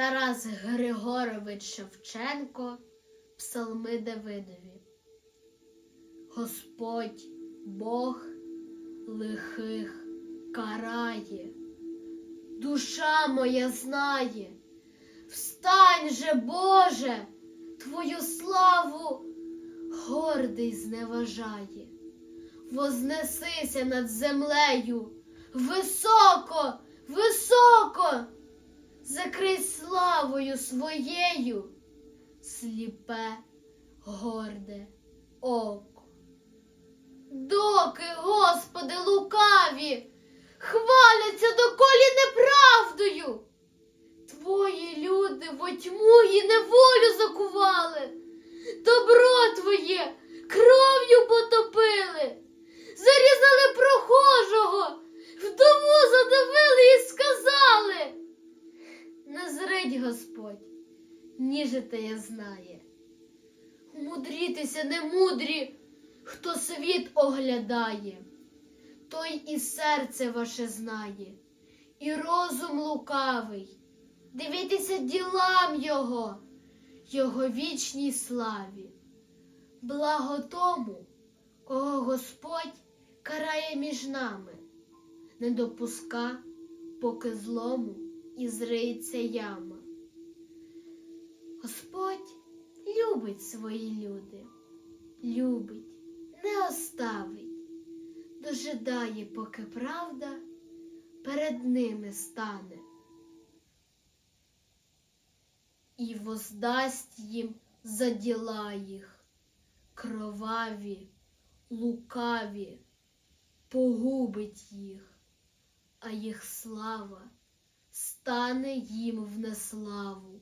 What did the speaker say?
Тарас Григорович Шевченко, Псалми Давидові. Господь Бог лихих карає, душа моя знає, встань же, Боже, Твою славу гордий зневажає, вознесися над землею, високо, високо, закрий славою своєю сліпе, горде око. Доки, Господи, лукаві, хваляться доколі неправдою. Твої люди во тьму і неволю закували, добро Господь, ніжите я знає. Мудрітися не мудрі, хто світ оглядає, той і серце ваше знає, і розум лукавий. Дивіться ділам Його, Його вічній славі. Благо тому, кого Господь карає між нами, не допуска, поки злому і зриється яма. Господь любить свої люди, любить, не оставить, дожидає, поки правда перед ними стане і воздасть їм за діла їх, кроваві, лукаві, погубить їх, а їх слава стане їм в неславу.